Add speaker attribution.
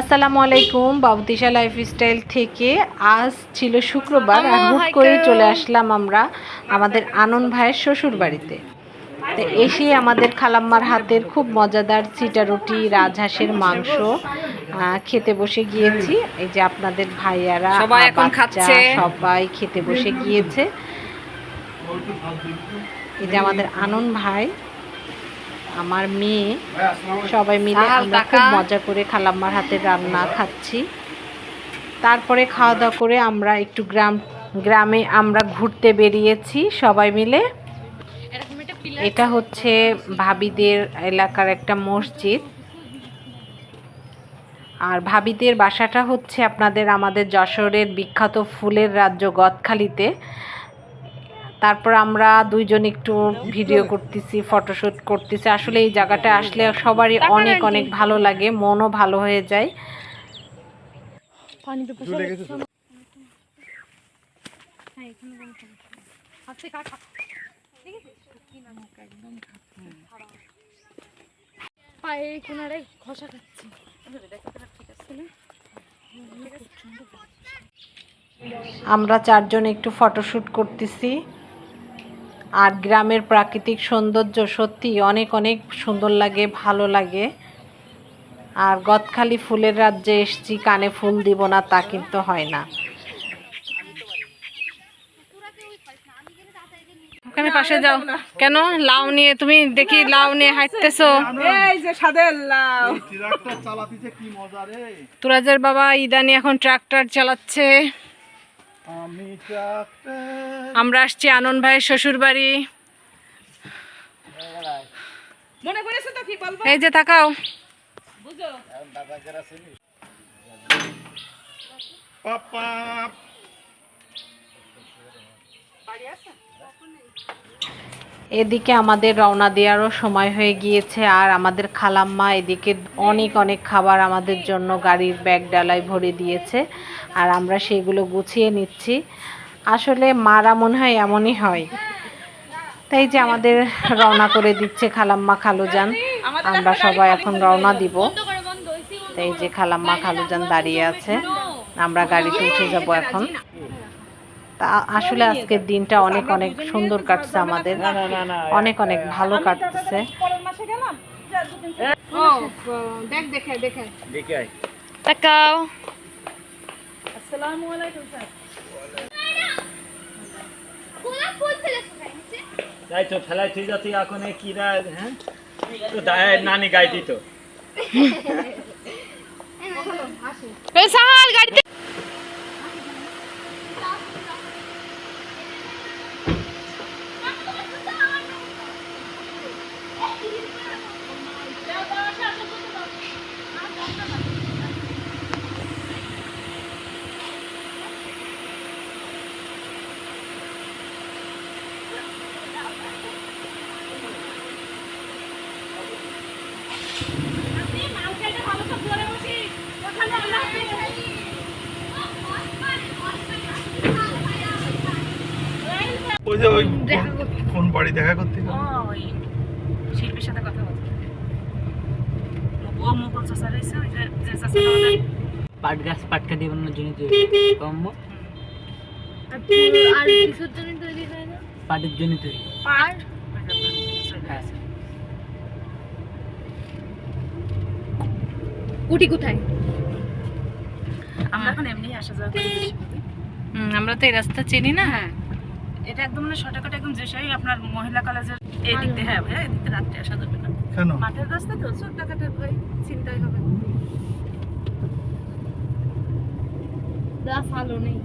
Speaker 1: আসসালামু আলাইকুম বাবুতিশা লাইফস্টাইল থেকে আজ ছিল শুক্রবার আর হুট করে চলে আসলাম আমরা আমাদের আনন্দ ভাইয়ের শ্বশুর বাড়িতে তো এসে আমাদের খালাম্মার হাতের খুব মজাদার চিটা রুটি রাজহাঁসের মাংস খেতে বসে গিয়েছি। এই যে আপনাদের ভাইয়ারা
Speaker 2: সবাই এখন খাচ্ছে।
Speaker 1: সবাই খেতে বসে গিয়েছে। এই যে আমাদের আনন্দ ভাই আমার মেয়ে সবাই মিলে আমরা খুব মজা করে খালাম্মার হাতে রান্না খাচ্ছি। তারপরে খাওয়া দাওয়া করে আমরা একটু গ্রাম গ্রামে আমরা ঘুরতে বেরিয়েছি সবাই মিলে। এটা হচ্ছে ভাবিদের এলাকার একটা মসজিদ। আর ভাবিদের বাসাটা হচ্ছে আপনাদের আমাদের যশোরের বিখ্যাত ফুলের রাজ্য গদখালিতে। তারপর আমরা দুইজন একটু ভিডিও করতেছি ফটোশুট করতেছি। আসলে এই জায়গাটা আসলে সবারই অনেক অনেক ভালো লাগে মনও ভালো হয়ে যায়।
Speaker 3: পায়ে কোনারে ঘষা খাচ্ছি।
Speaker 1: আমরা চারজন একটু ফটোশ্যুট করতেছি। আর গ্রামের প্রাকৃতিক সৌন্দর্য সত্যি অনেক অনেক সুন্দর লাগে ভালো লাগে। আর গদখালি ফুলের রাজ্যে এসছি কানে ফুল দিব না তা কিন্তু হয় না।
Speaker 2: ওখানে পাশে যাও। কেন? লাউ নিয়ে তুমি দেখি লাউ নিয়ে হাঁটতেছো।
Speaker 4: এই যে সাদের লাউ।
Speaker 5: ট্রাক্টর চালাতিছে কি মজা রে।
Speaker 2: তুরাজের বাবা ইদানি এখন ট্রাক্টর চালাচ্ছে। আমরা আসছি আনন্দ ভাইয়ের শ্বশুর বাড়ি
Speaker 4: মনে করেছ তো কি বলব?
Speaker 2: এই যে তাকাও।
Speaker 4: বুঝো।
Speaker 5: পাপা।
Speaker 1: এদিকে আমাদের রওনা দেওয়ারও সময় হয়ে গিয়েছে আর আমাদের খালাম্মা এদিকে অনেক অনেক খাবার আমাদের জন্য গাড়ির ব্যাগ ডালায় ভরে দিয়েছে আর আমরা সেগুলো গুছিয়ে নিচ্ছি। আসলে মারা মনে হয় এমনই হয়। তাই যে আমাদের রওনা করে দিচ্ছে খালাম্মা খালুজান। আমরা সবাই এখন রওনা দিব। তাই যে খালাম্মা খালুজান দাঁড়িয়ে আছে, আমরা গাড়িতে উঠে যাব এখন। আসলে আজকের দিনটা অনেক অনেক সুন্দর কাটছে আমাদের। অনেক অনেক ভালো কাটতেছে
Speaker 2: তাকাও।
Speaker 4: আসসালামু আলাইকুম স্যার।
Speaker 5: তাই তো ফেলাই তুই যাতে এখন কি রা হ্যাঁ? তো দায় নানি গাই দিত
Speaker 2: সাহাল গাড়িতে
Speaker 5: ওই যে ওই কোন বাড়ি দেখা করতে
Speaker 4: শিল্পীর সাথে কথা বলতে ও মুকুল চাচা রয়েছে ওই যে চাচা
Speaker 6: পাট গাছ পাট কাটি বানানোর জন্য তৈরি কম্ব?
Speaker 3: আর আর কিছুর জন্য তৈরি হয় না?
Speaker 6: পাটের জন্য তৈরি।
Speaker 3: আর
Speaker 6: হ্যাঁ
Speaker 3: কুটি কোথায়?
Speaker 4: আমরা এখন এমনি আসা যাওয়া করি
Speaker 2: হুম, আমরা তো এই রাস্তা চিনি না।
Speaker 4: হ্যাঁ। এটা একদম মানে শর্টকাট একদম যে সেই আপনার মহিলা কলেজের এই দিক দিয়ে হ্যাঁ ভাইয়া এদিক দিয়ে রাত্রে আসা যাবে না।
Speaker 5: কেন?
Speaker 4: মাঠের রাস্তা তো শর্টকাটের ভয় চিন্তাই হবে
Speaker 3: রাস আলো নেই।